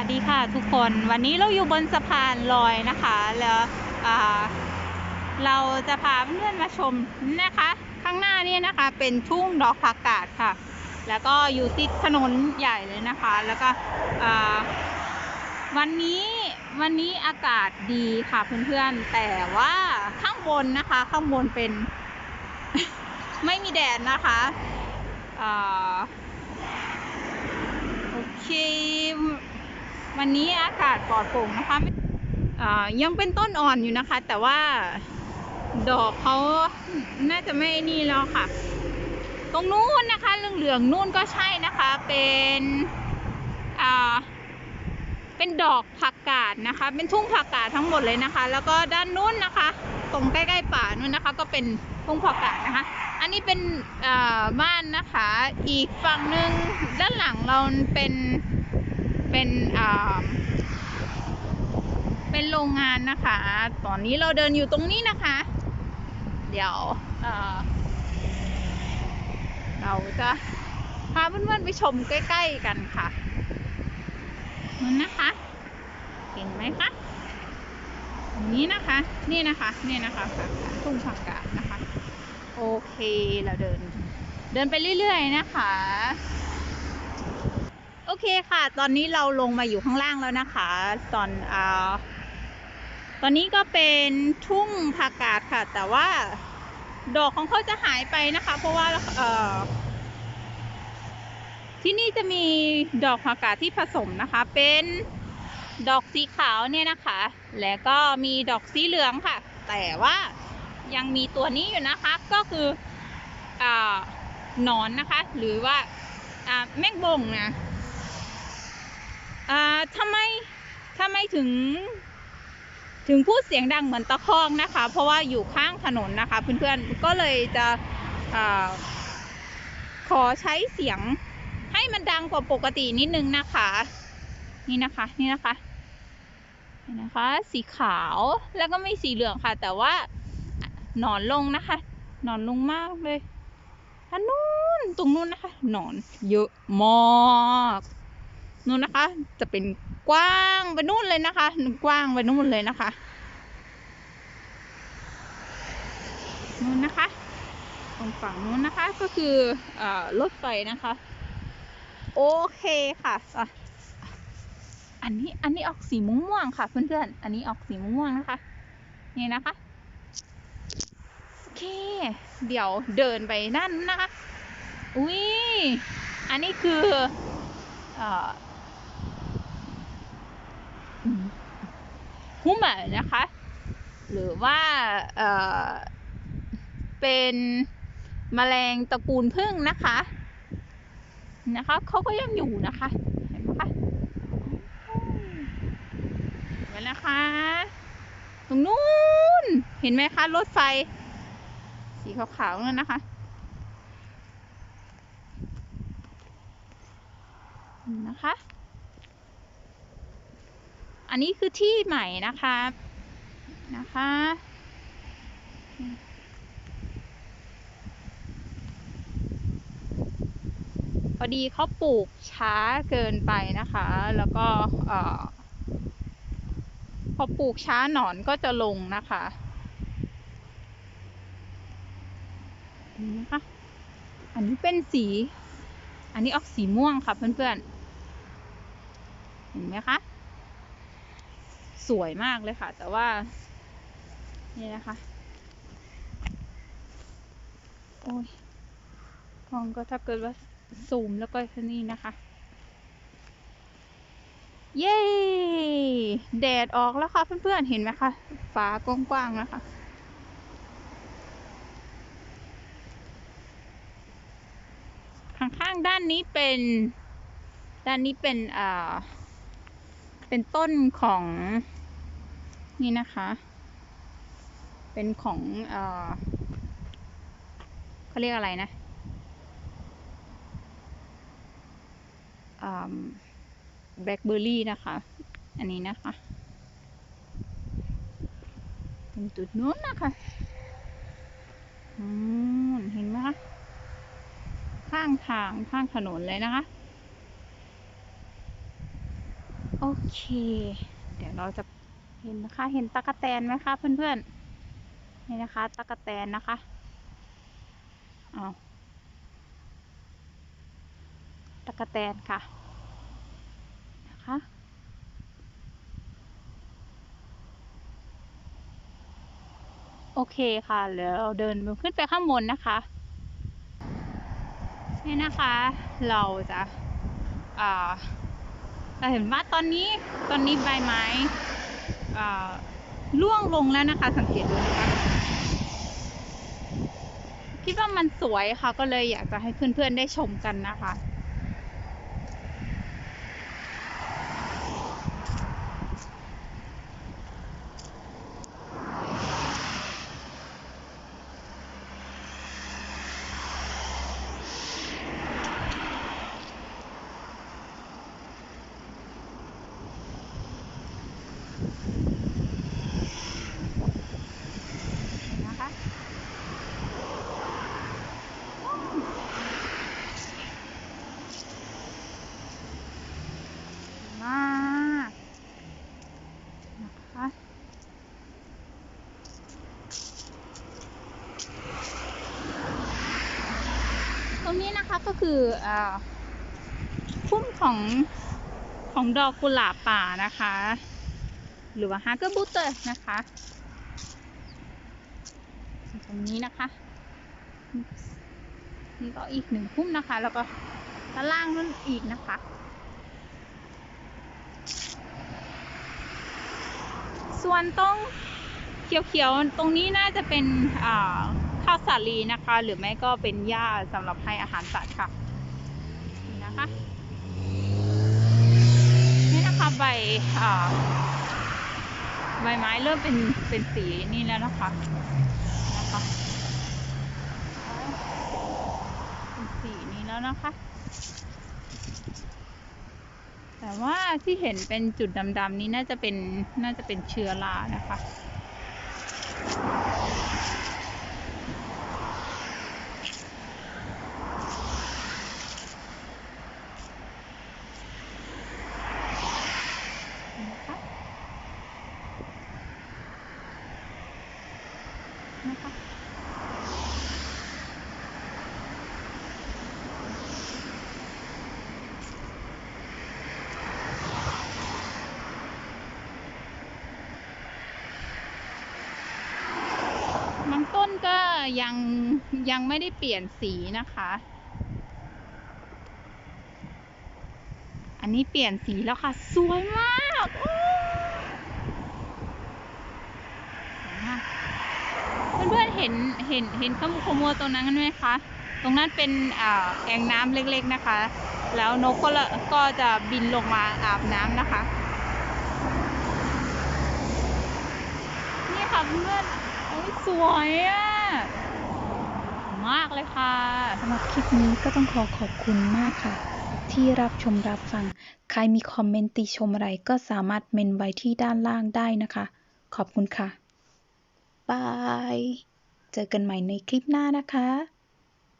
วัสดีค่ะทุกคนวันนี้เราอยู่บนสะพานลอยนะคะ แล้วเราจะพาเพื่อนมาชมนะคะ ข้างหน้านี่นะคะ เป็นทุ่งดอกผักกาดค่ะ แล้วก็อยู่ติดถนนใหญ่เลยนะคะ แล้วก็วันนี้วันนี้อากาศดีค่ะเพื่อนๆ แต่ว่าข้างบนนะคะ ข้างบนเป็น ไม่มีแดดนะคะอโอเค วันนี้อากาศปลอดโปร่งนะคะยังเป็นต้นอ่อนอยู่นะคะ แต่ว่าดอกเขาน่าจะไม่นี่แล้วค่ะ ตรงนู้นนะคะเหลืองๆนู่นก็ใช่นะคะ เป็นอ่าเป็นดอกผักกาดนะคะ เป็นทุ่งผักกาดทั้งหมดเลยนะคะ แล้วก็ด้านนู้นนะคะ ตรงใกล้ๆป่านู้นนะคะ ก็เป็นทุ่งผักกาดนะคะ อันนี้เป็นบ้านนะคะ อีกฝั่งหนึ่งด้านหลังเราเป็น เป็นอ่าเป็นโรงงานนะคะ ตอนนี้เราเดินอยู่ตรงนี้นะคะ เดี๋ยวเราจะพาเพื่อนๆไปชมใกล้ ๆ กันค่ะนั่นนะคะเห็นไหมคะตรงนี้นะคะ นี่นะคะ นี่นะคะค่ะทุ่งผักกาดนะคะ โอเค เราเดิน เดินไปเรื่อย ๆ นะคะ โอเคค่ะ ตอนนี้เราลงมาอยู่ข้างล่างแล้วนะคะ ตอนอ่าตอนนี้ก็เป็นทุ่งผักกาดค่ะ แต่ว่าดอกของเขาจะหายไปนะคะ เพราะว่าเอ่อที่นี่จะมีดอกผักกาดที่ผสมนะคะ เป็นดอกสีขาวเนี่ยนะคะ แล้วก็มีดอกสีเหลืองค่ะ แต่ว่ายังมีตัวนี้อยู่นะคะ ก็คืออ่าหนอนนะคะ หรือว่าอ่าแมงบงนะ อ่าทำไมทำไมถึง ถึงพูดเสียงดังเหมือนตะคอกนะคะ เพราะว่าอยู่ข้างถนนนะคะเพื่อนๆก็เลยจะอาขอใช้เสียงให้มันดังกว่าปกตินิดนึงนะคะ นี่นะคะ นี่นะคะนี่นะคะ สีขาวแล้วก็ไม่สีเหลืองค่ะ แต่ว่าหนอนลงนะคะ หนอนลงมากเลยท่านนู้นตรงนู้นนะคะ หนอนเยอะมาก นู้นนะคะ จะเป็นกว้างไปนู่นเลยนะคะ กว้างไปนู่นเลยนะคะนู้นนะคะตรงฝั่งนู้นนะคะก็คืออรถไฟนะคะ โอเคค่ะอะอันนี้อันนี้ออกสีม่วงค่ะ เพื่อนๆ อันนี้ออกสีม่วงนะคะ นี่นะคะ โอเค เดี๋ยวเดินไปนั่นนะคะ อุ้ยอันนี้คืออ หุ้มะนะคะ หรือว่าเอ่อเป็นแมลงตระกูลพึ่งนะคะนะคะเขาก็ยังอยู่นะคะ เห็นไหมคะเห็นนะคะ ตรงนู้นเห็นไหมคะรถไฟ สีขาวๆนั่นนะคะนะคะ นนี้คือที่ใหม่นะคะนะคะพอดีเขาปลูกช้าเกินไปนะคะ แล้วก็พอปลูกช้าหนอนก็จะลงนะคะนไหมคะ อันนี้เป็นสี อันนี้ออกสีม่วงค่ะเพื่อนๆ เห็นไหมคะ สวยมากเลยค่ะ แต่ว่า นี่นะคะ โอ้ยกล้องก็ถ้าเกิดว่าซูมแล้วก็นี่นะคะ เย้ แดดออกแล้วค่ะเพื่อนๆ เห็นไหมคะฟ้ากว้างๆนะคะข้างๆด้านนี้เป็นด้านนี้เป็นอ่าเป็นต้นของ นี่นะคะ เป็นของเออเขาเรียกอะไรนะแบล็คเบอร์รี่นะคะ อันนี้นะคะตรงจุดนู้นนะคะอืมเห็นไหมคะ ข้างทางข้างถนนเลยนะคะ โอเค เดี๋ยวเราจะ ห็นนะคะ เห็นตะกะแตนไหมคะเพื่อนๆ นี่นะคะตะกะแตนนะคะเอาตะกะแตนค่ะนะคะโอเคค่ะเดี๋ยวเราเดินขึ้นไปข้างบนนะคะ นี่นะคะ เราจะอ่าเราเห็นว่าตอนนี้ตอนนี้ใบไม้ อ่าร่วงลงแล้วนะคะ สังเกตดูนะคะ คิดว่ามันสวยค่ะ ก็เลยอยากจะให้เพื่อนๆได้ชมกันนะคะ มากนะคะ ตรงนี้นะคะ ก็คืออ่าพุ่มของของดอกกุหลาบป่านะคะ หรือว่าฮาร์เกอร์บูเตอร์นะคะตรงนี้นะคะ นี่ก็อีกหนึ่งพุ่มนะคะ แล้วก็ด้านล่างนั่นอีกนะคะส่วนตรงเขียวๆ ตรงนี้น่าจะเป็นอ่า ข้าวสาลีนะคะ หรือไม่ก็เป็นหญ้าสำหรับให้อาหารสัตว์ค่ะนี่นะคะนี่นะคะใบใบไม้เริ่มเป็นเป็นสีนี่แล้วนะคะนะคะเป็นสีนี้แล้วนะคะ แต่ว่าที่เห็นเป็นจุดดำๆนี้น่าจะเป็นน่าจะเป็นเชื้อรานะคะ นะคะบางต้นก็ยังยังไม่ได้เปลี่ยนสีนะคะ อันนี้เปลี่ยนสีแล้วค่ะ สวยมากโอ้สวยมาก เพื่อนๆเห็นเห็นเห็นขมุกขมัวตรงนั้นไหมคะ ตรงนั้นเป็นแอ่งน้ำเล็กๆนะคะ แล้วนกก็ก็จะบินลงมาอาบน้ำนะคะ นี่ค่ะเพื่อนโอ้ยสวยอะมากเลยค่ะสำหรับคลิปนี้ก็ต้องขอขอบคุณมากค่ะ ที่รับชมรับฟัง ใครมีคอมเมนต์ติชมอะไรก็สามารถเมนไว้ที่ด้านล่างได้นะคะ ขอบคุณค่ะ บาย เจอกันใหม่ในคลิปหน้านะคะ